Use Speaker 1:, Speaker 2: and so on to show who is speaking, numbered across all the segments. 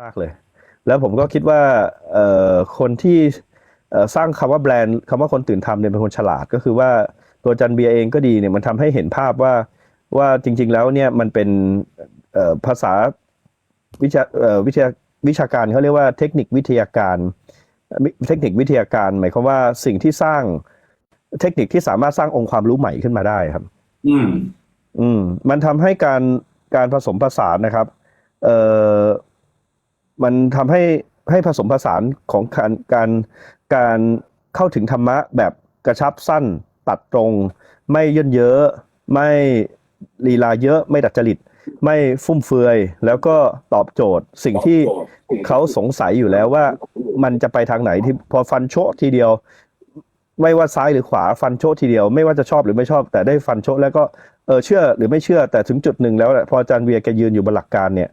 Speaker 1: มากเลย แล้วผมก็คิดว่าเอ่อคนที่เอ่อสร้างคำว่าแบรนด์คำว่าคนตื่นทำเนี่ยเป็นคนฉลาดก็คือว่าตัวจันเบียร์เองก็ดีเนี่ยมันทำให้เห็นภาพว่าว่าจริง ๆ แล้วเนี่ยมันเป็นเอ่อภาษาวิชาเอ่อวิทยาวิชาการเขาเรียกว่าเทคนิควิทยาการ เทคนิควิทยาการ หมายความว่าสิ่งที่สร้างเทคนิคที่สามารถสร้างองค์ความรู้ใหม่ขึ้นมาได้ครับ
Speaker 2: อืม
Speaker 1: อืม มันทำให้การการผสมผสานนะครับ เอ่อ มันทำให้ให้ผสมผสานของการการการเข้าถึงธรรมะแบบกระชับสั้นตัดตรง ไม่เยินเยอะไม่ลีลาเยอะไม่ดัดจริต ไม่ฟุ่มเฟือย แล้วก็ตอบโจทย์สิ่งที่เขาสงสัยอยู่แล้วว่ามันจะไปทางไหนที่พอฟันโชะทีเดียว ไม่ว่าซ้ายหรือขวาฟันโชะทีเดียว ไม่ว่าจะชอบหรือไม่ชอบ แต่ได้ฟันโชะแล้วก็เออเชื่อหรือไม่เชื่อแต่ถึงจุดหนึ่งแล้วแหละพออาจารย์เวียแกยืนอยู่บนหลักการเนี่ย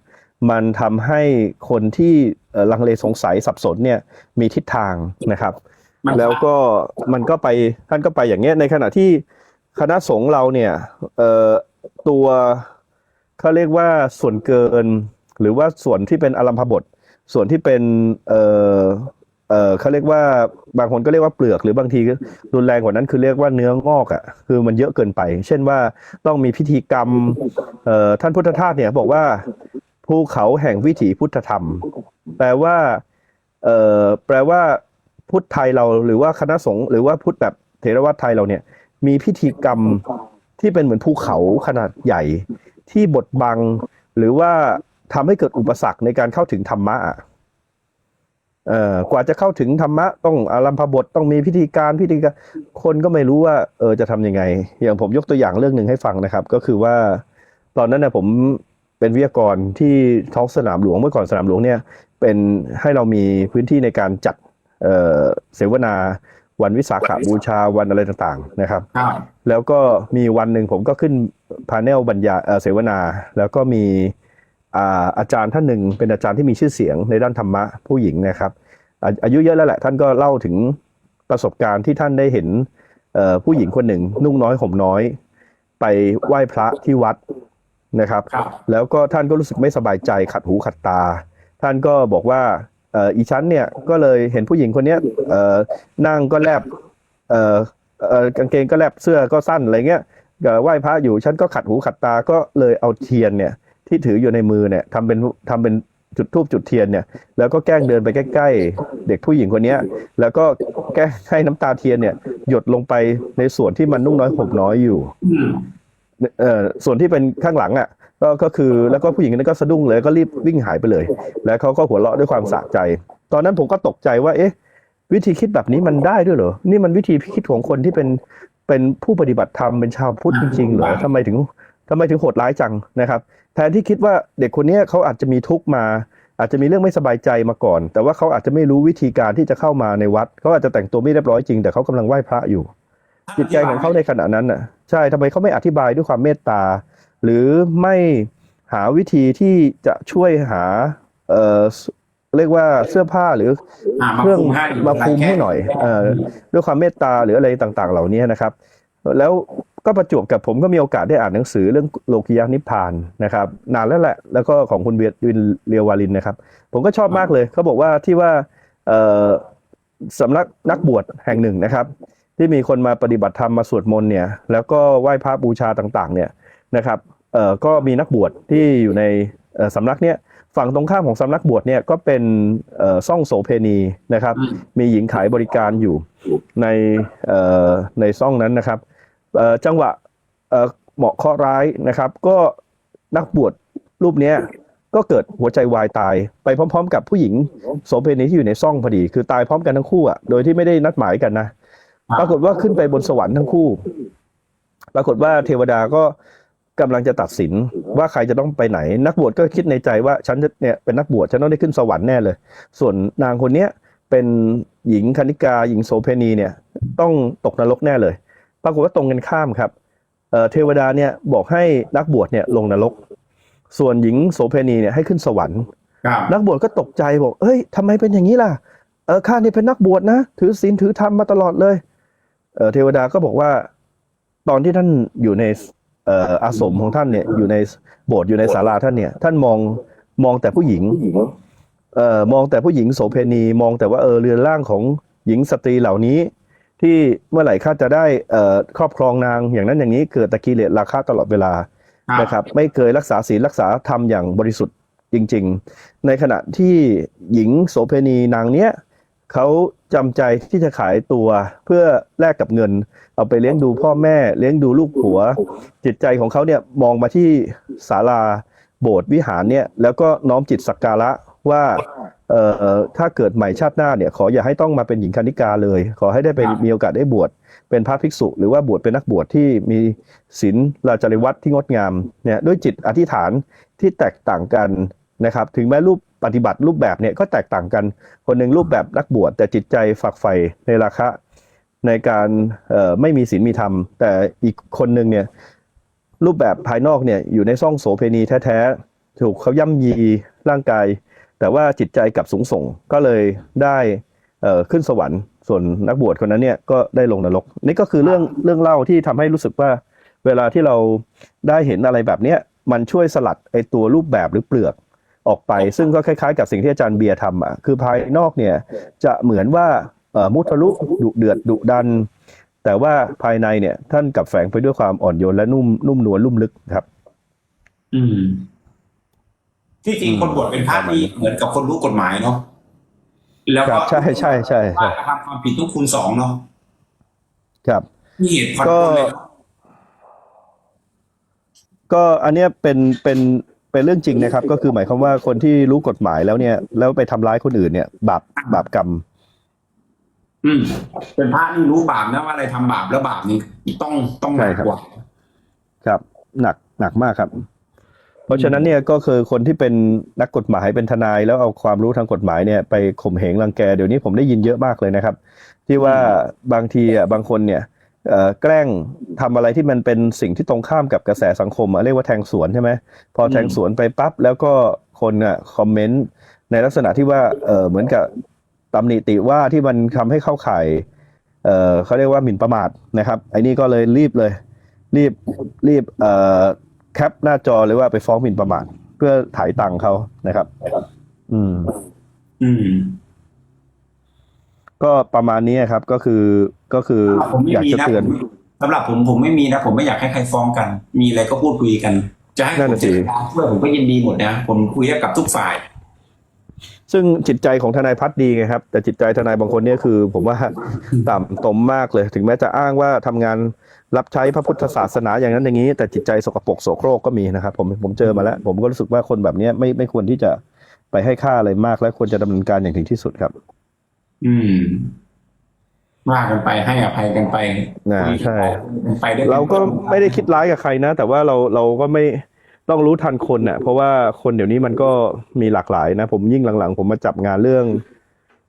Speaker 1: มันทำให้คนที่เอ่อลังเลสงสัยสับสนเนี่ยมีทิศทางนะครับ
Speaker 2: มัน
Speaker 1: แล้วก็มันก็ไปท่านก็ไปอย่างเงี้ยในขณะที่คณะสงฆ์เราเนี่ยเอ่อตัวเขาเรียกว่าส่วนเกิน หรือว่าส่วนที่เป็นอารัมพบท ส่วนที่เป็นเอ่อเอ่อเขาเรียกว่าบางคนก็เรียกว่าเปลือกหรือบางทีก็รุนแรงกว่านั้นคือเรียกว่าเนื้องอกอะคือมันเยอะเกินไป เช่นว่าต้องมีพิธีกรรมเอ่อท่านพุทธทาสเนี่ยบอกว่า ภูเขาแห่งวิถีพุทธธรรม แปลว่าเอ่อแปลว่า พุทธไทยเราหรือว่าคณะสงฆ์หรือว่าพุทธแบบเถรวาทไทยเราเนี่ย มีพิธีกรรมที่เป็นเหมือนภูเขาขนาดใหญ่ ที่บดบัง หรือว่าทำให้เกิดอุปสรรคในการเข้าถึงธรรมะอะเอ่อกว่าจะเข้าถึงธรรมะ ต้องอารัมพบทต้องมีพิธีการพิธีการคนก็ไม่รู้ว่า เออจะทำยังไง อย่างผมยกตัวอย่างเรื่องหนึ่งให้ฟังนะครับ ก็คือว่า ตอนนั้นนะผม เป็นวิทยากรที่ท้องสนามหลวงเมื่อก่อนสนามหลวงเนี่ยเป็นให้เรามีพื้นที่ในการจัดเอ่อเสวนาวันวิสาขบูชาวันอะไรต่างๆนะครับ
Speaker 2: ครับ
Speaker 1: แล้วก็มีวันหนึ่งผมก็ขึ้นพาเนลบรรยายเอ่อเสวนา แล้วก็มีอ่าอาจารย์ท่านหนึ่งเป็นอาจารย์ที่มีชื่อเสียงในด้านธรรมะผู้หญิงนะครับอาอายุเยอะแล้วแหละท่านก็เล่าถึงประสบการณ์ที่ท่านได้เห็นเอ่อผู้หญิงคนหนึ่งนุ่งน้อยห่มน้อย ไปไหว้พระที่วัด นะครับ
Speaker 2: ครับ
Speaker 1: แล้วก็ท่านก็รู้สึกไม่สบายใจขัดหูขัดตา ท่านก็บอกว่าเอ่ออีชั้นเนี่ยก็เลยเห็นผู้หญิงคนเนี้ยเอ่อนั่งก็แลบเอ่อเอ่อกางเกงก็แลบเสื้อก็สั้นอะไรเงี้ยเอ่อไหว้พระอยู่ฉันก็ขัดหูขัดตาก็เลยเอาเทียนเนี่ยที่ถืออยู่ในมือเนี่ยทำเป็นทำเป็นจุดทูบจุดเทียนเนี่ยแล้วก็แกล้งเดินไปใกล้ๆ เด็กผู้หญิงคนเนี้ยแล้วก็แกล้งให้น้ำตาเทียนเนี่ย หยดลงไปในส่วนที่มันนุ่งน้อยห่มน้อยอยู่
Speaker 2: อืม
Speaker 1: เอ่อส่วนที่เป็นข้างหลังอะก็ก็คือแล้วก็ผู้หญิงคนนั้นก็สะดุ้งเลยก็รีบวิ่งหายไปเลย แล้วเขาก็หัวเราะด้วยความสะใจ ตอนนั้นผมก็ตกใจว่า เอ๊ะ วิธีคิดแบบนี้มันได้ด้วยเหรอนี่มันวิธีคิดของคนที่เป็นเป็นผู้ปฏิบัติธรรมเป็นชาวพุทธจริงๆเหรอทำไมถึงทำไมถึงโหดร้ายจังนะครับ แทนที่คิดว่าเด็กคนเนี้ยเขาอาจจะมีทุกข์มา อาจจะมีเรื่องไม่สบายใจมาก่อน แต่ว่าเขาอาจจะไม่รู้วิธีการที่จะเข้ามาในวัดเขาอาจจะแต่งตัวไม่เรียบร้อยจริง แต่เขากำลังไหว้พระอยู่ จิตใจของเขาในขณะนั้นน่ะ ใช่ทำไมเขาไม่อธิบายด้วยความเมตตา หรือไม่หาวิธีที่จะช่วยหา เอ่อเรียกว่าเสื้อผ้าหรือ
Speaker 2: อ่ามา
Speaker 1: เครื่อง
Speaker 2: คุมให้
Speaker 1: มาคุมให้หน่อยเอ่อด้วยความเมตตาหรืออะไรต่าง ๆ เหล่านี้นะครับ แล้วก็ประจวบกับผมก็มีโอกาสได้อ่านหนังสือเรื่องโลกิยานิพพานนะครับ นานแล้วแหละ แล้วก็ของคุณเวียวินเรียววาลินนะครับ ผมก็ชอบมากเลยเขาบอกว่าที่ว่าเอ่อสำนักนักบวชแห่งหนึ่งนะครับ ที่มีคนมาปฏิบัติธรรมมาสวดมนต์เนี่ย แล้วก็ไหว้พระบูชาต่างๆ เนี่ยนะครับเอ่อก็มีนักบวชที่อยู่ในเอ่อสำนักเนี่ยฝั่งตรงข้ามของสำนักบวชเนี่ยก็เป็นเอ่อซ่องโสเพณีนะครับ
Speaker 2: อืม
Speaker 1: มีหญิงขายบริการอยู่ในเอ่อในซ่องนั้นนะครับเอ่อจังหวะเอ่อเหมาะเคราะห์ร้ายนะครับ ก็นักบวชรูปเนี้ยก็เกิดหัวใจวายตาย ไปพร้อม ๆ กับผู้หญิงโสเพณีที่อยู่ในซ่องพอดี คือตายพร้อมกันทั้งคู่อะโดยที่ไม่ได้นัดหมายกันนะ ปรากฏว่าขึ้นไปบนสวรรค์ทั้งคู่ ปรากฏว่าเทวดาก็กำลังจะตัดสินว่าใครจะต้องไปไหน นักบวชก็คิดในใจว่าฉันจะเนี่ยเป็นนักบวชฉันต้องได้ขึ้นสวรรค์แน่เลย ส่วนนางคนเนี้ยเป็นหญิงคณิกาหญิงโสเพณีเนี่ย ต้องตกนรกแน่เลย ปรากฏว่าตรงกันข้ามครับเอ่อเทวดาเนี่ยบอกให้นักบวชเนี่ยลงนรก ส่วนหญิงโสเพณีเนี่ยให้ขึ้นสวรรค์
Speaker 2: ครับ
Speaker 1: นักบวชก็ตกใจบอก เอ้ยทำไมเป็นอย่างนี้ล่ะ เออข้านี่เป็นนักบวชนะ ถือศีลถือธรรมมาตลอดเลย เออเทวดาก็บอกว่า ตอนที่ท่านอยู่ในเอ่ออาสมของท่านเนี่ย อยู่ในโบสถ์อยู่ในศาลาท่านเนี่ย ท่านมองมองแต่ผู้หญิงเอ่อมองแต่ผู้หญิงโสเพณีมองแต่ว่าเออเรือนร่างของหญิงสตรีเหล่านี้ ที่เมื่อไหร่ข้าจะได้เอ่อครอบครองนางอย่างนั้นอย่างนี้เกิดตะกิเลสราคะตลอดเวลานะครับ ไม่เคยรักษาศีลรักษาธรรมอย่างบริสุทธิ์จริง ๆ ในขณะที่หญิงโสเพณีนางเนี้ย เขาจำใจที่จะขายตัวเพื่อแลกกับเงิน เอาไปเลี้ยงดูพ่อแม่เลี้ยงดูลูกผัว จิตใจของเขาเนี่ยมองมาที่ศาลาโบสถ์วิหารเนี่ยแล้วก็น้อมจิตสักการะว่าเอ่อถ้าเกิดใหม่ชาติหน้าเนี่ยขออย่าให้ต้องมาเป็นหญิงคณิกาเลย ขอให้ได้ไปมีโอกาสได้บวชเป็นพระภิกษุ หรือว่าบวชเป็นนักบวชที่มีศีลราจริวัตรที่งดงามเนี่ยด้วยจิตอธิษฐานที่แตกต่างกันนะครับ ถึงแม้รูป ปฏิบัติรูปแบบเนี่ยก็แตกต่างกัน คนหนึ่งรูปแบบนักบวชแต่จิตใจฝักใฝ่ในราคะในการไม่มีศีลมีธรรม แต่อีกคนหนึ่งเนี่ยรูปแบบภายนอกเนี่ยอยู่ในซ่องโสเพณีแท้ๆ ถูกเขาย่ำยีร่างกาย แต่ว่าจิตใจกลับสูงส่งก็เลยได้ขึ้นสวรรค์ ส่วนนักบวชคนนั้นเนี่ยก็ได้ลงนรก นี่ก็คือเรื่องเรื่องเล่าที่ทำให้รู้สึกว่าเวลาที่เราได้เห็นอะไรแบบเนี้ยมันช่วยสลัดไอตัวรูปแบบหรือเปลือก ออกไป ซึ่งก็คล้ายๆ กับสิ่งที่อาจารย์เบียร์ทำอะคือภายนอกเนี่ยจะเหมือนว่าเอ่อมุทะลุดุเดือดดุดัน แต่ว่าภายในเนี่ย ท่านกลับแฝงไปด้วยความอ่อนโยนและนุ่มนุ่มนวลลุ่มลึกครับ
Speaker 2: อืม ที่จริง
Speaker 1: อืม
Speaker 2: คนบวชเป็นพระนี่เหมือนกับคนรู้กฎหมายเนาะแล้ว
Speaker 1: ครั
Speaker 2: ก็
Speaker 1: บใช่ใช่ใช่ใช่
Speaker 2: ว่ากระทำความผิดต้องคูณสองเนาะ
Speaker 1: ครับ
Speaker 2: มีเหตุผ่อน
Speaker 1: ก็
Speaker 2: ปลนเลยเนาะ
Speaker 1: ก็อันเนี้ยเป็นเป็น เป็นเรื่องจริงนะครับ ก็คือหมายความว่าคนที่รู้กฎหมายแล้วเนี่ย แล้วไปทำร้ายคนอื่นเนี่ย บาปบาปกรรม
Speaker 2: อืม เป็นพระนี่รู้บาปนะว่าอะไรทำบาปแล้วบาปนี่ต้องต้องหนัก
Speaker 1: ใช่ครับ
Speaker 2: กว่า
Speaker 1: ครับ หนักหนักมากครับ เพราะฉะนั้นเนี่ยก็คือคนที่เป็นนักกฎหมายเป็นทนายแล้วเอาความรู้ทางกฎหมายเนี่ย ไปข่มเหงรังแกเดี๋ยวนี้ผมได้ยินเยอะมากเลยนะครับ ที่ว่าบางทีอะบางคนเนี่ยเอ่อ แกล้งทำอะไรที่มันเป็นสิ่งที่ตรงข้ามกับกระแสสังคมเรียกว่าแทงสวนใช่ไหมพอแทงสวนไปปั๊บแล้วก็คนอะคอมเมนต์ในลักษณะที่ว่าเออเหมือนกับตำหนิติว่าที่มันทำให้เข้าข่ายเออเขาเรียกว่าหมิ่นประมาทนะครับไอ้นี่ก็เลยรีบเลย รีบรีบเอ่อแคปหน้าจอเลยว่าไปฟ้องหมิ่นประมาทเพื่อถ่ายตังค์เขานะครับ อืม
Speaker 2: อืม
Speaker 1: ก็ประมาณนี้ครับก็คือก็คือ
Speaker 2: ผมไม่
Speaker 1: อยาก
Speaker 2: มี
Speaker 1: จะ
Speaker 2: นะ
Speaker 1: เตือน
Speaker 2: ผมสำหรับผมผมไม่มีนะ ผมไม่อยากให้ใครฟ้องกัน มีอะไรก็พูดคุยกัน จะให้
Speaker 1: นั่น
Speaker 2: ผม
Speaker 1: น่ะสิ
Speaker 2: เจรจาช่วยผมก็ยินดีหมดนะ ผมคุยกับทุกฝ่าย
Speaker 1: ซึ่งจิตใจของทนายพัฒน์ดีไงครับแต่จิตใจทนายบางคนเนี่ยคือ ผมว่า ต่ำตมมากเลย ถึงแม้จะอ้างว่าทำงานรับใช้พระพุทธศาสนาอย่างนั้นอย่างนี้ แต่จิตใจสกปรกโสโครกก็มีนะครับ ผมผมเจอมาแล้ว ผมก็รู้สึกว่าคนแบบเนี้ยไม่ไม่ควรที่จะไปให้ค่าอะไรมากและควรจะดำเนินการอย่างถึงที่สุดครับ
Speaker 2: อืมว่ากันไปให้อภัยกันไป
Speaker 1: น่า
Speaker 2: คุย
Speaker 1: ใช่
Speaker 2: กันไปด้วย
Speaker 1: เราก็ไม่ได้คิดร้ายกับใครนะ แต่ว่าเราเราก็ไม่ต้องรู้ทันคนน่ะ เพราะว่าคนเดี๋ยวนี้มันก็มีหลากหลายนะ ผมยิ่งหลังๆ ผมมาจับงานเรื่อง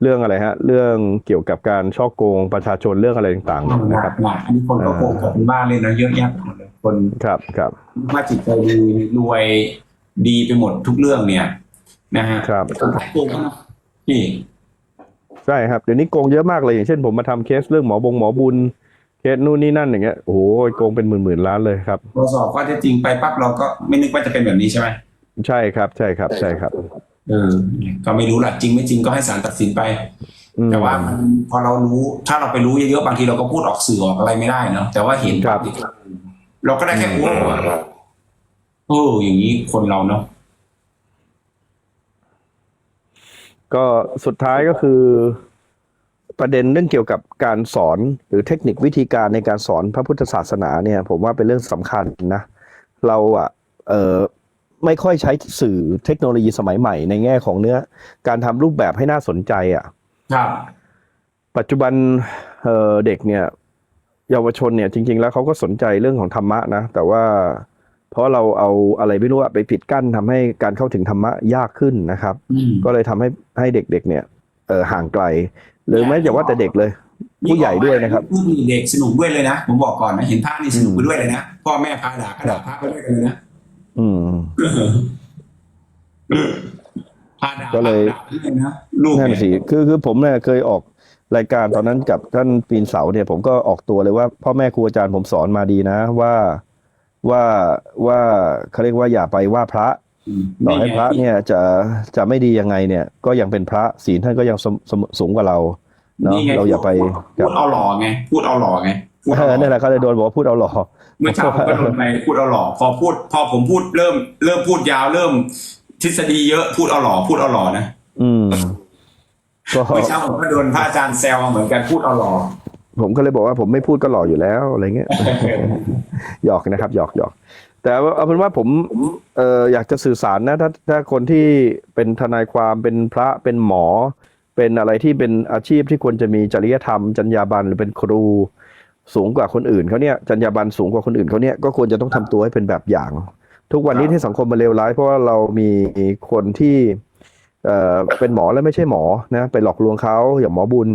Speaker 1: เรื่องอะไรฮะ เรื่องเกี่ยวกับการช่อโกงประชาชนเรื่องอะไรต่างๆ
Speaker 2: ห
Speaker 1: นะ
Speaker 2: นั
Speaker 1: ครั
Speaker 2: ก
Speaker 1: บ
Speaker 2: หนักอันนี้คนก็โกงกับบ้านเลยนะเยอะแยะหมดเลยคน
Speaker 1: ครับครับ
Speaker 2: ว่าจิตใจดีรวยดีไปหมดทุกเรื่องเนี่ย นะฮะ
Speaker 1: ครับ
Speaker 2: โกงเนาะพี่
Speaker 1: ใช่ครับเดี๋ยวนี้โกงเยอะมากเลยอย่างเช่นผมมาทำเคสเรื่องหมอบงหมอบุญเคสนู่นนี่นั่นอย่างเงี้ยโอ้โหโกงเป็นหมื่นๆล้านเลยครับ
Speaker 2: ตรวจสอบข้อเท็จจริงไปปั๊บเราก็ไม่นึกว่าจะเป็นแบบนี้ใช่ไหม
Speaker 1: ใช่ครับ ใช่ครับ ใช่ครับ
Speaker 2: เออก็ไม่รู้แหละจริงไม่จริงก็ให้ศาลตัดสินไป
Speaker 1: อืม
Speaker 2: แต่ว่ามันพอเรารู้ถ้าเราไปรู้เยอะๆบางทีเราก็พูดออกสื่อออกอะไรไม่ได้เนาะแต่ว่าเห็น
Speaker 1: ครับ
Speaker 2: ปั๊เราก็ได้แค่โอ้โอ้อย่างนี้คนเราเนาะ
Speaker 1: ก็สุดท้ายก็คือประเด็นเรื่องเกี่ยวกับการสอนหรือเทคนิควิธีการในการสอนพระพุทธศาสนาเนี่ย ผมว่าเป็นเรื่องสำคัญนะ เราอะเออไม่ค่อยใช้สื่อเทคโนโลยีสมัยใหม่ ในแง่ของเนื้อ การทำรูปแบบให้น่าสนใจอะ
Speaker 2: ครับ
Speaker 1: ปัจจุบันเอ่อเด็กเนี่ย เยาวชนเนี่ยจริง ๆ แล้วเขาก็สนใจเรื่องของธรรมะนะ แต่ว่า เพราะเราเอาอะไรไม่รู้อะไปปิดกั้นทำให้การเข้าถึงธรรมะยากขึ้นนะครับ
Speaker 2: อืม
Speaker 1: ก็เลยทำให้ให้เด็กๆเนี่ยเออห่างไกล หรือแม้อย่าว่าแต่เด็กเลย ผู้ใหญ่ด้วยนะครับ
Speaker 2: พูดเด็กสนุกด้วยเลยนะผมบอกก่อนนะเห็นภาพนี่สนุกไปด้วยเลยนะพ่อแม่พาด่าก็ด่าพระไปด้วยกันเลยนะ
Speaker 1: อืม
Speaker 2: พาด่า
Speaker 1: ก็เลย
Speaker 2: พาด่าไปด้วยนะลูก
Speaker 1: นั่น
Speaker 2: เนี่ย
Speaker 1: สิคือคือผมเนี่ยเคยออกรายการตอนนั้นกับท่านปีนเสาเนี่ย ผมก็ออกตัวเลยว่าพ่อแม่ครูอาจารย์ผมสอนมาดีนะว่า ว่าว่าเขาเรียกว่าอย่าไปว่าพระ
Speaker 2: อืม
Speaker 1: ต่อให้
Speaker 2: นี่ไง
Speaker 1: พระเนี่ยจะจะไม่ดียังไงเนี่ย ก็ยังเป็นพระศีลท่านก็ยังสมสมสูงกว่าเราเนาะ
Speaker 2: นี่ไง
Speaker 1: เราอย่าไป
Speaker 2: พูดเอาหล่อไงพูดเอาหล่อไงพูด
Speaker 1: เอ
Speaker 2: เอาห
Speaker 1: อ
Speaker 2: ล่อ
Speaker 1: นั่นแหละเขาเลยโดนบอกว่าพูดเอาหล่อ
Speaker 2: เมื่อเช้าผมก็โดนไปพูดเอาหล่อพอพูด พอผมพูดเริ่ม เริ่มพูดยาวเริ่ม ทฤษฎีเยอะพูดเอาหล่อพูดเอาหล่อนะ
Speaker 1: อืมก็
Speaker 2: เมื่อเช้าผมก็โดนพระอาจารย์แซวมาเหมือนกันพูดเอาหล่อ
Speaker 1: ผมก็เลยบอกว่าผมไม่พูดก็หล่ออยู่แล้วอะไรเงี้ยหยอกนะครับหยอกหยอกแต่ว่าเอาเป็นว่าผมเอ่ออยากจะสื่อสารนะถ้าถ้าคนที่เป็นทนายความเป็นพระเป็นหมอ เป็นอะไรที่เป็นอาชีพที่ควรจะมีจริยธรรม จรรยาบรรณหรือเป็นครูสูงกว่าคนอื่นเขาเนี่ยจรรยาบรรณสูงกว่าคนอื่นเขาเนี่ยก็ควรจะต้องทำตัวให้เป็นแบบอย่าง ทุกวันนี้ที่สังคมมันเลวร้าย เพราะว่าเรามีคนที่เอ่อเป็นหมอแล้วไม่ใช่หมอนะไปหลอกลวงเขาอย่างหมอบุญ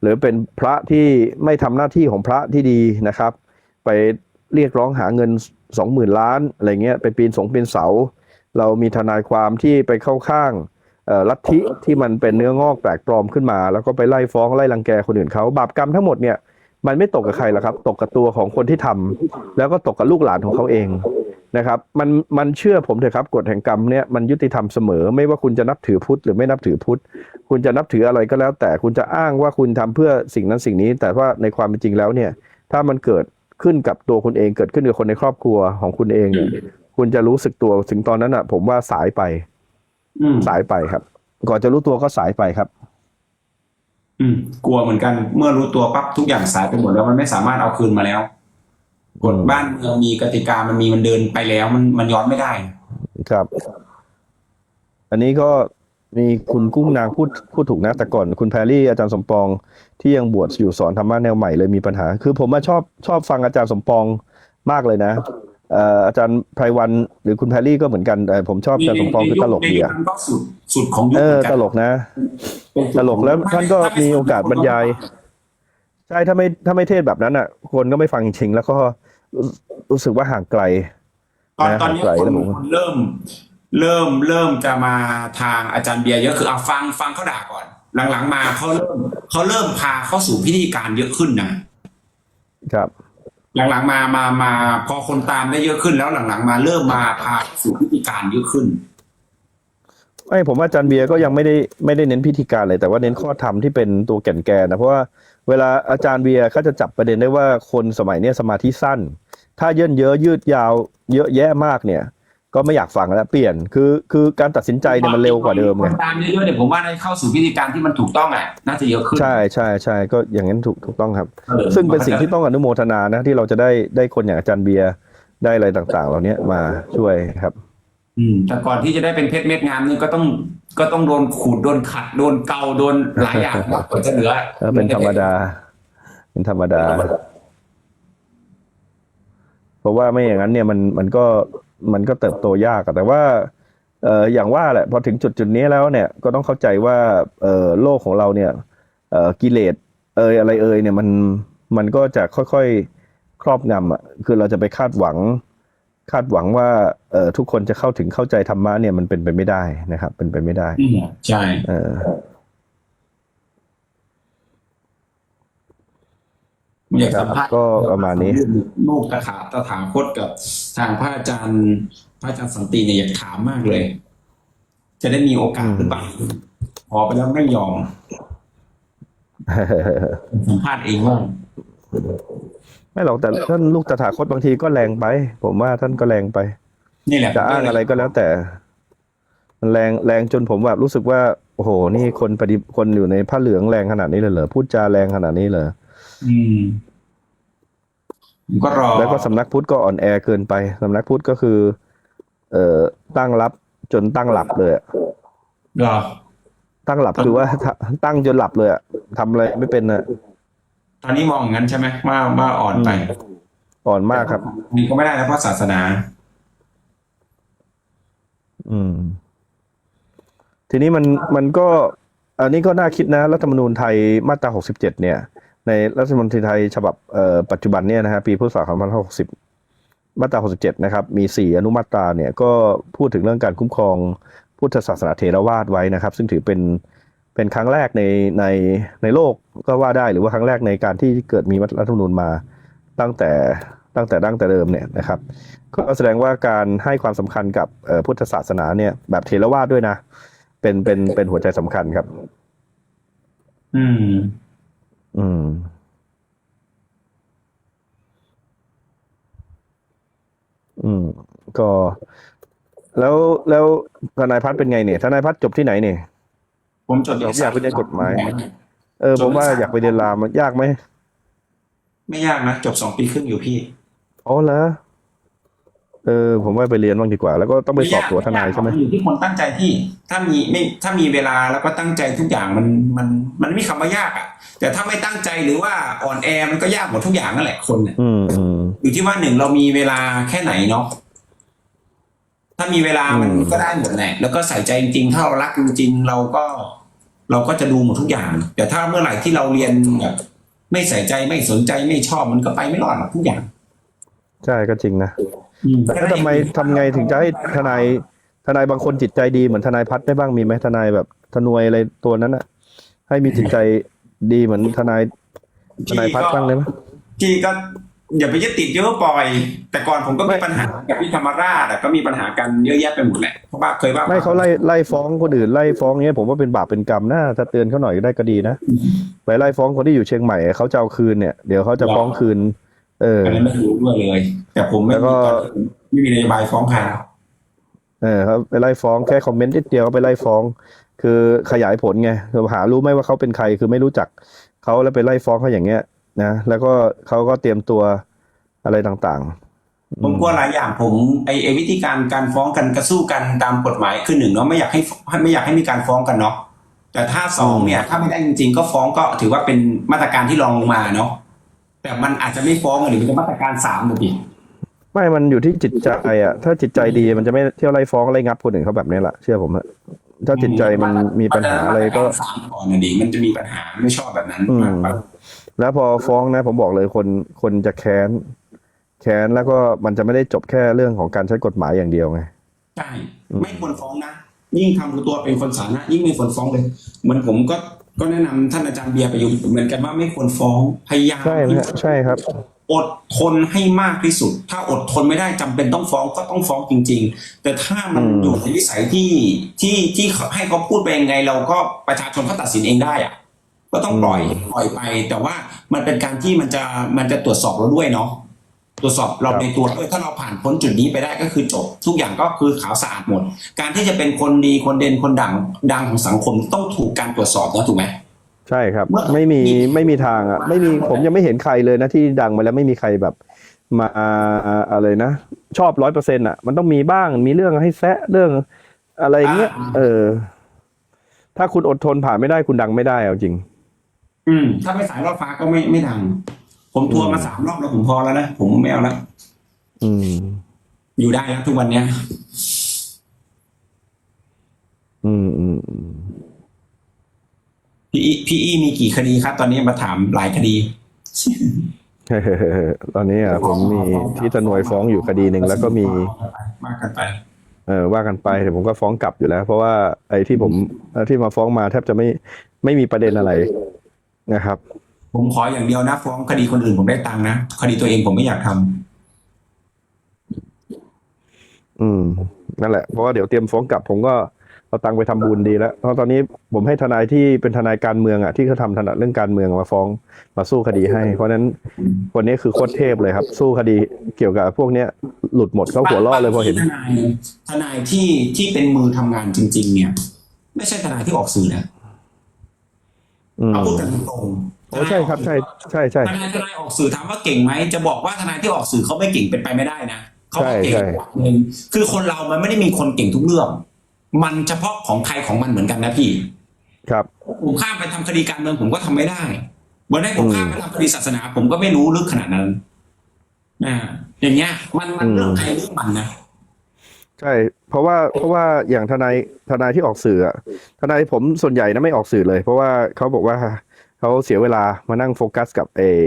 Speaker 1: หรือเป็นพระที่ไม่ทำหน้าที่ของพระที่ดีนะครับ ไปเรียกร้องหาเงินสองหมื่นล้านอะไรเงี้ยไปปีนสงปีนเสา เรามีทนายความที่ไปเข้าข้างลัทธิที่มันเป็นเนื้องอกแปลกปลอมขึ้นมา แล้วก็ไปไล่ฟ้องไล่รังแกคนอื่นเขาบาปกรรมทั้งหมดเนี่ยมันไม่ตกกับใครหรอกครับ ตกกับตัวของคนที่ทำแล้วก็ตกกับลูกหลานของเขาเอง นะครับมันมันเชื่อผมเถอะครับกฎแห่งกรรมเนี่ยมันยุติธรรมเสมอ ไม่ว่าคุณจะนับถือพุทธหรือไม่นับถือพุทธ คุณจะนับถืออะไรก็แล้ว แต่คุณจะอ้างว่าคุณทำเพื่อสิ่งนั้นสิ่งนี้ แต่ว่าในความเป็นจริงแล้วเนี่ย ถ้ามันเกิดขึ้นกับตัวคุณเองเกิดขึ้นกับคนในครอบครัวของคุณเองเนี่ยคุณจะรู้สึกตัวถึงตอนนั้นอะ ผมว่าสายไป
Speaker 2: อืม
Speaker 1: สายไปครับ ก่อนจะรู้ตัวก็สายไปครับ
Speaker 2: อืม กลัวเหมือนกัน เมื่อรู้ตัวปั๊บทุกอย่างสายไปหมดแล้วมันไม่สามารถเอาคืนมาแล้ว กฎบ้านเมืองมีกติกามันมีมันเดินไปแล้ว มันมันย้อนไม่ได้
Speaker 1: ครับ อันนี้ก็มีคุณกุ้งนางพูดพูดถูกนะแต่ก่อน คุณแพรรี่อาจารย์สมปอง ที่ยังบวชอยู่สอนธรรมะแนวใหม่เลยมีปัญหา คือผมมาชอบชอบฟังอาจารย์สมปองมากเลยนะเอ่ออาจารย์ไพรวันหรือคุณแพรรี่ก็เหมือนกันแต่ผมชอบอาจารย์สมปองคือตลกดี
Speaker 2: ในยุ
Speaker 1: อะ
Speaker 2: คนั้นก็สุดสุดของยุค
Speaker 1: เอ
Speaker 2: เห
Speaker 1: อ
Speaker 2: มือนกัน
Speaker 1: ตลกนะ
Speaker 2: เป็นสุด
Speaker 1: ตลกแล้วท่านก็มีโอกาสบรรยาย ใช่ถ้าไม่ถ้าไม่เทศแบบนั้นอะ คนก็ไม่ฟังจริงๆแล้วก็รู้รู้สึกว่าห่างไกล
Speaker 2: ตอน
Speaker 1: นะ
Speaker 2: ตอนนี้
Speaker 1: ห่างไกล
Speaker 2: คน
Speaker 1: นะผม
Speaker 2: เริ่ม เริ่มเริ่มจะมาทางอาจารย์เบียร์เยอะคือเอาฟังฟังเขาด่าก่อน หลังๆมาเขาเริ่มเขาเริ่มพาเข้าสู่พิธีการเยอะขึ้นนะครับ หลังๆมามามาพอคนตามได้เยอะขึ้นแล้วหลังๆ มาเริ่มมาพาเข้าสู่พิธีการเยอะขึ้น
Speaker 1: ไม่ผมว่าอาจารย์เบียร์ก็ยังไม่ได้ไม่ได้เน้นพิธีการเลยแต่ว่าเน้นข้อธรรมที่เป็นตัวแก่นแกนนะเพราะว่าเวลาอาจารย์เบียร์เขาจะจับประเด็นได้ว่าคนสมัยเนี้ยสมาธิสั้น ถ้าเยินเยอะยืดยาวเยอะแยะมากเนี่ย ก็ไม่อยากฟังแล้วเปลี่ยนคือคือการตัดสินใจเนี่ยมันเร็วกว่าเดิม
Speaker 2: ค
Speaker 1: ไง
Speaker 2: นตามเยอะๆเนี่ยผมว่าได้เข้าสู่พิธีการที่มันถูกต้องอะน่าจะเยอะขึ้น
Speaker 1: ใช่ใช่ใช่ก็อย่างนั้นถูกถูกต้องครับ
Speaker 2: ออ
Speaker 1: ซึ่งเป็นสิ่งที่ต้องอนุโมทนานะที่เราจะได้ได้คนอย่างอาจารย์เบียร์ได้อะไรต่างๆ เหล่านี้มาช่วยครับ
Speaker 2: อืม แต่ก่อนที่จะได้เป็นเพชรเม็ดงามนี่ก็ต้องก็ต้องโดนขูดโดนขัดโดนเกาโดนหลายอย่างมากกว่าจะเหลือ
Speaker 1: เออเป็นธรรมดา เป็นธรรมดา เพราะว่าไม่อย่างนั้นเนี่ยมันมันก็มันก็เติบโตยากอะแต่ว่าเอออย่างว่าแหละพอถึงจุดจุดนี้แล้วเนี่ยก็ต้องเข้าใจว่าเออโลกของเราเนี่ยเออกิเลสเอยอะไรเอยเนี่ยมันมันก็จะค่อยๆครอบงำอะคือเราจะไปคาดหวัง คาดหวังว่าเออทุกคนจะเข้าถึงเข้าใจธรรมะเนี่ยมันเป็นไปไม่ได้นะครับ เป็นไปไม่ได้
Speaker 2: อืมใช่
Speaker 1: เออ
Speaker 2: อยากสัมภาษณ์
Speaker 1: ก็ประมาณนี้
Speaker 2: ลูกตถาตถาคตกับทางพระอาจารย์พระอาจารย์สันติเนี่ยอยากถามมากเลย จะได้มีโอกาสหรือเปล่าพอไปแล้วไม่ยอมสัมภาษณ์เองว่า
Speaker 1: ไม่หรอกแต่ท่านลูกตถาคตบางทีก็แรงไป ผมว่าท่านก็แรงไป
Speaker 2: นี่แหละ
Speaker 1: จะอ้างอะไรก็แล้วแต่ มันแรงแรงจนผมแบบรู้สึกว่าโอ้โห นี่คนปฏิคนอยู่ในผ้าเหลืองแรงขนาดนี้เลยเหรอพูดจาแรงขนาดนี้เลย
Speaker 2: อืมผมก็รอ
Speaker 1: แล้วก็สำนักพุทธก็อ่อนแอเกินไปสำนักพุทธก็คือ เอ่อตั้งรับจนตั้งหลับเลยอะ
Speaker 2: รอ
Speaker 1: ตั้งหลับคือว่าตั้งจนหลับเลยอะทำอะไรไม่เป็นอะ
Speaker 2: ตอนนี้มองอย่างนั้นใช่ไหมว่าว่าอ่อนไป
Speaker 1: อ่อนมากครับ
Speaker 2: นี่ก็ไม่ได้นะเพราะศาสนา
Speaker 1: อืม ทีนี้มันมันก็ อันนี้ก็น่าคิดนะรัฐธรรมนูญไทยมาตรา67เนี่ย ในรัฐธรรมนูญไทยฉบับเอ่อปัจจุบันเนี่ยนะฮะปีพุทธศักราช2560มาตรา67นะครับ มี4อนุมาตราเนี่ยก็พูดถึงเรื่องการคุ้มครองพุทธศาสนาเถรวาทไว้นะครับ ซึ่งถือเป็น เป็นครั้งแรกในในในโลกก็ว่าได้หรือว่าครั้งแรกในการที่เกิดมีรัฐธรรมนูญมาตั้งแต่ตั้งแต่ดั้งแต่เดิมเนี่ยนะครับ ก็แสดงว่าการให้ความสำคัญกับเอ่อพุทธศาสนาเนี่ย แบบเทรวาสด้วยนะ เป็นเป็นเป็นหัวใจสำคัญครับ
Speaker 2: อืม
Speaker 1: อืมอืม ก็ แล้วแล้วทนายพัฒน์เป็นไงเนี่ยทนายพัฒน์จบที่ไหนเนี่ย
Speaker 2: ผมจด
Speaker 1: ผมอยากไปเรียนกฎหมาย เออ ผมว่าอยากไปเรียนรามมันยากไหม
Speaker 2: ไม่ยากนะ จบสองปีครึ่งอยู่พี่
Speaker 1: อ๋อเหรอ เออ ผมว่าไปเรียนบ้างดีกว่า แล้วก็ต้องไปสอบตัวทนายใช่ไหม
Speaker 2: อยู่ที่คนตั้งใจที่ ถ้ามีไม่ถ้ามีเวลาแล้วก็ตั้งใจทุกอย่างมันมันมันไม่มีคำว่ายากอะ แต่ถ้าไม่ตั้งใจหรือว่าอ่อนแอมันก็ยากหมดทุกอย่างนั่นแหละคนเนี่ย
Speaker 1: อืมอืม
Speaker 2: อยู่ที่ว่าหนึ่งเรามีเวลาแค่ไหนเนาะถ้ามีเวลามัน
Speaker 1: อืม
Speaker 2: ก็ได้หมดแหละแล้วก็ใส่ใจจริงๆถ้าเรารักจริงๆเราก็ เราก็จะดูหมดทุกอย่าง แต่ถ้าเมื่อไหร่ที่เราเรียนแบบไม่ใส่ใจไม่สนใจไม่ชอบมันก็ไปไม่รอดหรอกทุกอย่าง
Speaker 1: ใช่ก็จริงนะ
Speaker 2: อืม
Speaker 1: แล้วทำไมทำไงถึงจะให้ทนายทนายบางคนจิตใจดีเหมือนทนายพัฒน์ได้บ้างมีไหมทนายแบบทนวยอะไรตัวนั้นอะให้มีจิตใจดีเหมือนทนายทนายพัฒน์บ้างได้ไหม
Speaker 2: พี่ก็ อย่าไปยึดติดเยอะปล่อย แต่ก่อนผมก็
Speaker 1: ไม่
Speaker 2: มีปัญหากับพี่ธรรมราชอะก็มีปัญหากันเยอะแยะไปหมดแหละเพราะว่าเคยว่า
Speaker 1: ไม่เขาไล่ไล่ฟ้องคนอื่นไล่ฟ้องเงี้ยผมว่าเป็นบาปเป็นกรรมนะถ้าเตือนเขาหน่อยก็ได้ก็ดีนะไปไล่ฟ้องคนที่อยู่เชียงใหม่เขาจะเอาคืนเนี่ยเดี๋ยวเขาจะฟ้องคืน เออ
Speaker 2: อันนั้นไม่รู้ด้วยเลย แต่ผมไม่
Speaker 1: แล้วก็
Speaker 2: มีไม่มีนโยบายฟ้องใคร
Speaker 1: เออเขาไปไล่ฟ้องแค่คอมเมนต์นิดเดียวก็ไปไล่ฟ้อง คือขยายผลไงคือหารู้ไหมว่าเขาเป็นใครคือไม่รู้จักเขาแล้วไปไล่ฟ้องเขาอย่างเงี้ย นะแล้วก็เขาก็เตรียมตัวอะไรต่างๆ
Speaker 2: ผมกลัวหลายอย่างผมไอไอวิธีการการฟ้องกันกระสู้กันตามกฎหมายคือหนึ่งเนาะไม่อยากให้ไม่อยากให้มีการฟ้องกันเนาะแต่ถ้าสองเนี่ย ถ้าไม่ได้จริง ๆ ก็ฟ้องก็ถือว่าเป็นมาตรการที่รองลงมาเนาะแต่มันอาจจะไม่ฟ้องหรือเป็นมาตรการสามดูดิ
Speaker 1: ไม่มันอยู่ที่จิตใจอะ ถ้าจิตใจดีมันจะไม่เที่ยวไล่ฟ้องไล่งับคนอื่นเขาแบบนี้แหละเชื่อผมอะถ้าจิตใจมันมีปัญหาอะไรก็
Speaker 2: มาตรารสามก่อนนะดิมันจะมีปัญหาไม่ชอบแบบนั้น
Speaker 1: อืม
Speaker 2: มากกว่า
Speaker 1: แล้วพอฟ้องนะผมบอกเลยคนคนจะแค้น แค้นแล้วก็มันจะไม่ได้จบแค่เรื่องของการใช้กฎหมายอย่างเดียวไง
Speaker 2: ใช่ไม่ควรฟ้องนะยิ่งทำตัวเป็นคนสาธารณะยิ่งไม่ควรฟ้องเลยเหมือนผมก็ก็แนะนำท่านอาจารย์เบียร์ประยุทธ์เหมือนกันว่าไม่ควรฟ้องพยายาม
Speaker 1: ใช่ไหมฮะใช่ครับ
Speaker 2: อดทนให้มากที่สุด ถ้าอดทนไม่ได้จำเป็นต้องฟ้องก็ต้องฟ้องจริง ๆ แต่ถ้ามัน
Speaker 1: อืม
Speaker 2: อยู่ในวิสัยที่ที่ที่ให้เขาพูดไปยังไง เราก็ประชาชนเขาตัดสินเองได้อะ ก็ต้องปล่อยปล่อยไป แต่ว่ามันเป็นการที่มันจะมันจะตรวจสอบเราด้วยเนาะตรวจสอบเราในตัวด้วยถ้าเราผ่านพ้นจุดนี้ไปได้ก็คือจบ ทุกอย่างก็คือขาวสะอาดหมด การที่จะเป็นคนดีคนเด่นคนดังดังของสังคมต้องถูกการตรวจสอบนะถูกไหม
Speaker 1: ใช่ครับ
Speaker 2: เมื่อ
Speaker 1: ไม่มีไม่มีทางอะ ไม่มีผมยังไม่เห็นใครเลยนะที่ดังมาแล้วไม่มีใครแบบมาอะไรนะ ชอบร้อยเปอร์เซ็นต์อะ มันต้องมีบ้างมีเรื่องให้แซะเรื่องอะไรเงี้ยเออ ถ้าคุณอดทนผ่านไม่ได้คุณดังไม่ได้เอาจริง
Speaker 2: อืม ถ้าไม่สายรอบฟ้าก็ไม่ไม่ดังผมทัวร์มาสามรอบแล้วผมพอแล้วนะ ผมไม่เอาแล้ว
Speaker 1: อืม
Speaker 2: อยู่ได้แล้วทุกวันเนี้ย
Speaker 1: อืมอืมอืม
Speaker 2: พี่อีพี่อีมีกี่คดีครับ ตอนนี้มาถามหลายคดี
Speaker 1: ตอนนี้อะผมมีที่ทนวยฟ้องอยู่คดีหนึ่งแล้วก็มี
Speaker 2: มากกันไป
Speaker 1: เออว่ากันไปแต่ผมก็ฟ้องกลับอยู่แล้ว เพราะว่าไอ้ที่ผมเอ่อที่มาฟ้องมาแทบจะไม่ไม่มีประเด็นอะไร นะครับ
Speaker 2: ผมขออย่างเดียวนะฟ้องคดีคนอื่นผมได้ตังค์นะคดีตัวเองผมไม่อยากทำ
Speaker 1: อืม นั่นแหละเพราะว่าเดี๋ยวเตรียมฟ้องกลับ ผมก็เอาตังค์ไปทำบุญดีแล้วเพราะตอนนี้ผมให้ทนายที่เป็นทนายการเมืองอะที่เขาทำถนัดเรื่องการเมืองมาฟ้องมาสู้คดีให้ เพราะฉะนั้นคนนี้คือโคตรเทพเลยครับ สู้คดีเกี่ยวกับพวกเนี้ยหลุดหมดเขาหัวล้อเลยพอเห็น
Speaker 2: ทนายทนายที่ที่เป็นมือทำงานจริง ๆ เนี่ย ไม่ใช่ทนายที่ออกสื่อนะ
Speaker 1: อืม
Speaker 2: เอาพูดกันตรงๆ
Speaker 1: โอ้ใช่ครับใช่ใช่ใช่
Speaker 2: ทนายทนายออกสื่อถามว่าเก่งไหมจะบอกว่าทนายที่ออกสื่อเขาไม่เก่งเป็นไปไม่ได้นะเขาก็เก่ง
Speaker 1: ใช่ใช่
Speaker 2: ระดับหนึ่งคือคนเรามันไม่ได้มีคนเก่งทุกเรื่อง มันเฉพาะของใครของมันเหมือนกันนะพี่
Speaker 1: ครับ
Speaker 2: ผมข้ามไปทำคดีการเมืองผมก็ทำไม่ได้วันนี้ผม
Speaker 1: อืม
Speaker 2: ข้ามไปทำคดีศาสนา ผมก็ไม่รู้ลึกขนาดนั้นอ่าอย่างเงี้ย มันมัน
Speaker 1: อืม
Speaker 2: เรื่องใครเรื่องมันนะ
Speaker 1: ใช่ เพราะว่าเพราะว่าอย่างทนายทนายที่ออกสื่ออะทนายผมส่วนใหญ่นะไม่ออกสื่อเลย เพราะว่าเขาบอกว่าเขาเสียเวลามานั่งโฟกัสกับเออ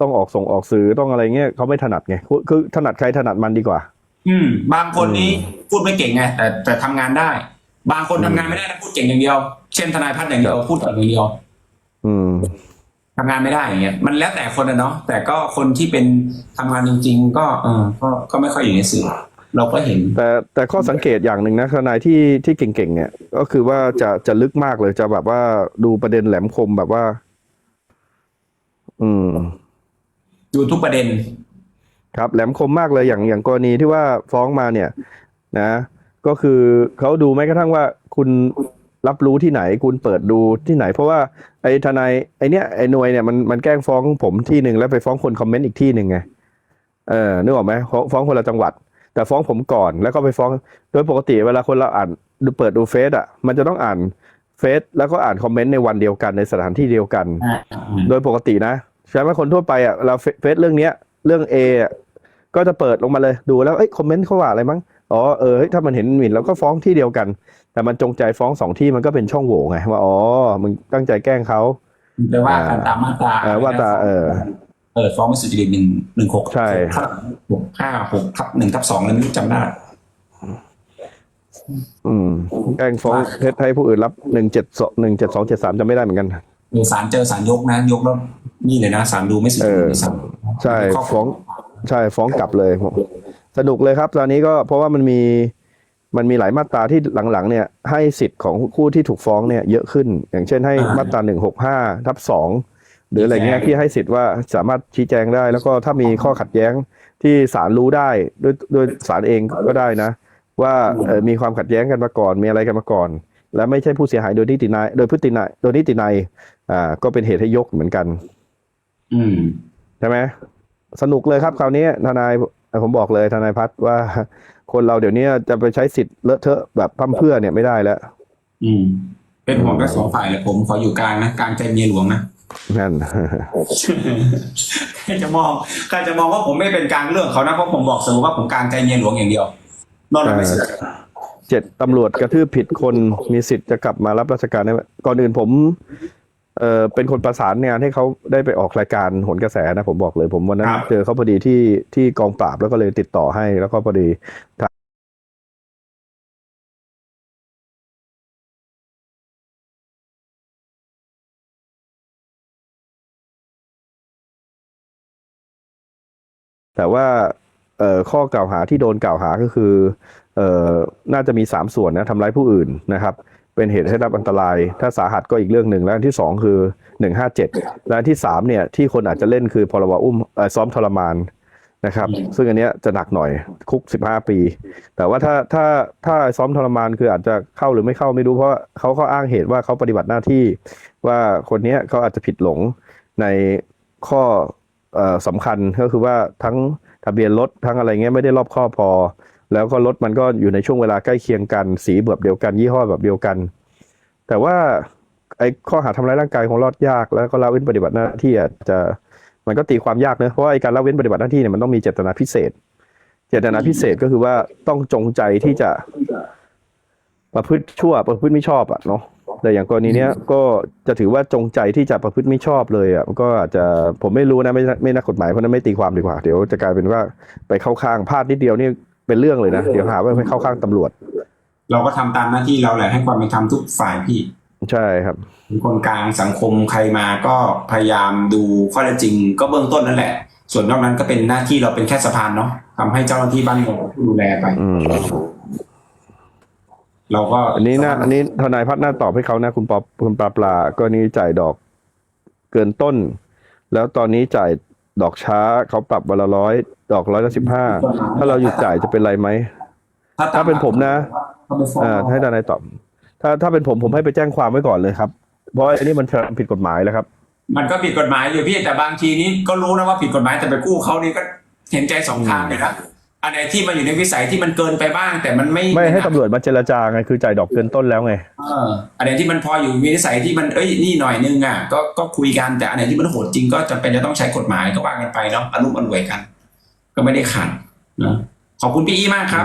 Speaker 1: ต้องออกส่งออกสื่อต้องอะไรเงี้ยเขาไม่ถนัดไงคือคือถนัดใครถนัดมันดีกว่า
Speaker 2: อืม บางคนนี้พูดไม่เก่งไงแต่แต่ทำงานได้ บางคนทำงานไม่ได้นะพูดเก่งอย่างเดียว เช่นทนายพัฒน์อย่างเดียวพูดเก่งอย่างเดียว
Speaker 1: อืม
Speaker 2: ททำงานไม่ได้อย่างเงี้ยมันแล้วแต่คนอะเนาะแต่ก็คนที่เป็นทำงานจริง ๆ ก็เออก็ก็ไม่ค่อยอยู่ในสื่อ เราก็เห็น
Speaker 1: แต่แต่ข้อสังเกตอย่างหนึ่งนะทนายที่ที่เก่งๆเนี่ย ก็คือว่าจะจะลึกมากเลยจะแบบว่าดูประเด็นแหลมคมแบบว่า อืม
Speaker 2: ดูทุกประเด็น
Speaker 1: ครับ แหลมคมมากเลยอย่างอย่างกรณีที่ว่าฟ้องมาเนี่ย นะก็คือเขาดูแม้กระทั่งว่าคุณรับรู้ที่ไหนคุณเปิดดูที่ไหน เพราะว่าไอ้ทนายไอ้เนี้ยไอ้หน่วยเนี่ยมันมันแกล้งฟ้องผมที่หนึ่งแล้วไปฟ้องคนคอมเมนต์อีกที่หนึ่งไงเออนึกออกไหมฟ้องฟ้องคนละจังหวัด แต่ฟ้องผมก่อนแล้วก็ไปฟ้อง โดยปกติเวลาคนเราอ่านดูเปิดดูเฟซอะ มันจะต้องอ่านเฟซแล้วก็อ่านคอมเมนต์ในวันเดียวกันในสถานที่เดียวกัน โดยปกตินะใช่ไหมคนทั่วไปอะเราเฟเฟซเรื่องเนี้ยเรื่อง A อะก็จะเปิดลงมาเลยดูแล้วเอ้ยคอมเมนต์เขาว่าอะไรมั้งอ๋อเออเฮ้ยถ้ามันเห็นหมิ่นแล้วก็ฟ้องที่เดียวกัน แต่มันจงใจฟ้องสองที่มันก็เป็นช่องโหว่ไงว่าอ๋อมึงตั้งใจแกล้งเขา
Speaker 2: ไปว่ากันตามมาตรา
Speaker 1: เออว่าตราเออ
Speaker 2: เปิดฟ้องไม่สุจริตหนึ่งหนึ่งหก
Speaker 1: ใช่
Speaker 2: หกห้าหกทับหนึ่งทับสองเลยไม่รู้จำได้
Speaker 1: อืมแกล้งฟ้องเท็จให้ผู้อื่นรับหนึ่งเจ็ดสองหนึ่งเจ็ดสองเจ็ดสามจำไม่ได้เหมือนกัน
Speaker 2: เดี๋ยวศาลเจอศาลยกนะ ยกแล้วนี่เลยนะศาลดูไม่สุจริต
Speaker 1: เออ
Speaker 2: ในศาล
Speaker 1: ใช่ฟ้อง ใช่ฟ้องกลับเลยสนุกเลยครับ ตอนนี้ก็เพราะว่ามันมีมันมีหลายมาตราที่หลังๆ เนี่ย ให้สิทธิ์ของผู้ที่ถูกฟ้องเนี่ยเยอะขึ้น อย่างเช่นให้มาตราหนึ่งหกห้าทับสอง หรืออะไรเงี้ยที่ให้สิทธิ์ว่าสามารถชี้แจงได้ แล้วก็ถ้ามีข้อขัดแย้งที่ศาลรู้ได้ด้วยด้วยศาลเองก็ได้นะ ว่าเอ่อมีความขัดแย้งกันมาก่อนมีอะไรกันมาก่อน และไม่ใช่ผู้เสียหายโดยนิตินายโดยพฤตินัยโดยนิตินัยอ่าก็เป็นเหตุให้ยกเหมือนกัน
Speaker 2: อืม
Speaker 1: ใช่ไหมสนุกเลยครับคราวนี้ทนายผมบอกเลยทนายพัฒน์ว่า คนเราเดี๋ยวนี้จะไปใช้สิทธิ์เลอะเทอะแบบพั่มเพรื่อเนี่ยไม่ได้แล้ว
Speaker 2: อืม เป็นห่วงทั้งสองฝ่ายเลยผมขออยู่กลางนะกลางใจเมียหลวงนะ
Speaker 1: นั่น
Speaker 2: ใครจะมองใครจะมองว่าผมไม่เป็นกลางเรื่องเขานะเพราะผมบอกเสมอว่าผมกลางใจเมียหลวงอย่างเดียวนอกนั้นไม่เสนอ
Speaker 1: เจ็ดตำรวจกระทืบผิดคนมีสิทธิ์จะกลับมารับราชการได้ไหมก่อนอื่นผม เออเป็นคนประสานงานให้เขาได้ไปออกรายการโหนกระแสนะผมบอกเลย ผมวันนั้นเจอเขาพอดีที่ที่กองปราบแล้วก็เลยติดต่อให้แล้วก็พอดี แต่ว่าข้อกล่าวหาที่โดนกล่าวหาก็คือน่าจะมีสามส่วนนะทำร้ายผู้อื่นนะครับเป็นเหตุให้รับอันตราย ถ้าสาหัสก็อีกเรื่องหนึ่ง แล้วอันที่สองคือหนึ่งห้าเจ็ดและอันที่สามเนี่ยที่คนอาจจะเล่นคือพรบอุ้มซ้อมทรมานนะครับ ซึ่งอันเนี้ยจะหนักหน่อยคุกสิบห้าปี แต่ว่าถ้าถ้าถ้าซ้อมทรมานคืออาจจะเข้าหรือไม่เข้าไม่รู้เพราะเขาเขาอ้างเหตุว่าเขาปฏิบัติหน้าที่ ว่าคนเนี้ยเขาอาจจะผิดหลงในข้อ สำคัญก็คือว่าทั้งทะเบียนรถทั้งอะไรเงี้ยไม่ได้รอบครอบพอ แล้วก็รถมันก็อยู่ในช่วงเวลาใกล้เคียงกันสีแบบเดียวกัน ยี่ห้อแบบเดียวกัน แต่ว่าไอ้ข้อหาทำร้ายร่างกายของรอดยากแล้วก็ละเว้นปฏิบัติหน้าที่อาจจะมันก็ตีความยากเนอะเพราะาไอ้การละเว้นปฏิบัติหน้าที่เนี่ยมันต้องมีเจตนาพิเศษ เจตนาพิเศษก็คือว่าต้องจงใจที่จะ ประพฤติชั่วประพฤติไม่ชอบอะเนาะแต่อย่างกรณีเนี้ยก็จะถือว่าจงใจที่จะประพฤติไม่ชอบเลยอะก็อาจจะผมไม่รู้นะไม่ไม่นักกฎหมายเพราะฉะนั้นไม่ตีความดีกว่า เดี๋ยวจะกลายเป็นว่าไปเข้าข้างพลาดนิดเดียวนี่เป็นเรื่องเลยนะเดี๋ยวหาว่าไปเข้าข้างตำรวจ
Speaker 2: เราก็ทำตามหน้าที่เราแหละให้ความเป็นธรรมทุกฝ่ายพี่
Speaker 1: ใช่ครับ
Speaker 2: เป็นคนกลางสังคมใครมาก็พยายามดูข้อเท็จจริง ก็เบื้องต้นนั่นแหละ ส่วนนอกนั้นก็เป็นหน้าที่เราเป็นแค่สะพานเนาะทำให้เจ้าหน้าที่บ้านเมืองดูแลไป
Speaker 1: อืม
Speaker 2: เราก็
Speaker 1: อันนี้นะอันนี้ทนายพัฒน์น่าตอบให้เขานะ คุณปอคุณปลาปลาก็นี้จ่ายดอกเกินต้น แล้วตอนนี้จ่ายดอกช้าเขาปรับวันละร้อยดอกร้อยละสิบห้าถ้าเราหยุดจ่ายจะเป็นไรไหมถ้าเป็นผมนะ
Speaker 2: เขาไปฟ้อง
Speaker 1: อ่าให้ทนายตอบ ถ้าถ้าเป็นผมผมให้ไปแจ้งความไว้ก่อนเลยครับ เพราะอันนี้มันผิดกฎหมายแล้วครับ
Speaker 2: มันก็ผิดกฎหมายอยู่พี่แต่บางทีนี้ก็รู้นะว่าผิดกฎหมายแต่ไปกู้เขานี่ก็เห็นใจสองทางเลยนะ อันไหนที่มันอยู่ในวิสัยที่มันเกินไปบ้าง แต่มันไม่
Speaker 1: ไม่ให้ตำรวจมาเจรจาไงคือจ่ายดอกเกินต้นแล้วไง
Speaker 2: เอออันไหนที่มันพออยู่มีนิสัยที่มันเอ้ยนี่หน่อยนึงอะก็ก็คุยกันแต่อันไหนที่มันโหดจริงก็จำเป็นจะต้องใช้กฎหมายก็ว่ากันไปเนาะอารมณ์อร่วยกัน ก็ไม่ได้ขัดนะขอบคุณพี่อีมากครับ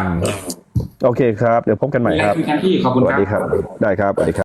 Speaker 1: โอเคครับ เดี๋ยวพบกันใหม่ครับ
Speaker 2: และคุยกันพี่ขอบ
Speaker 1: ส
Speaker 2: คุณ
Speaker 1: วัส
Speaker 2: ครับ
Speaker 1: ดีครับ ได้ครับสวัสดีครับ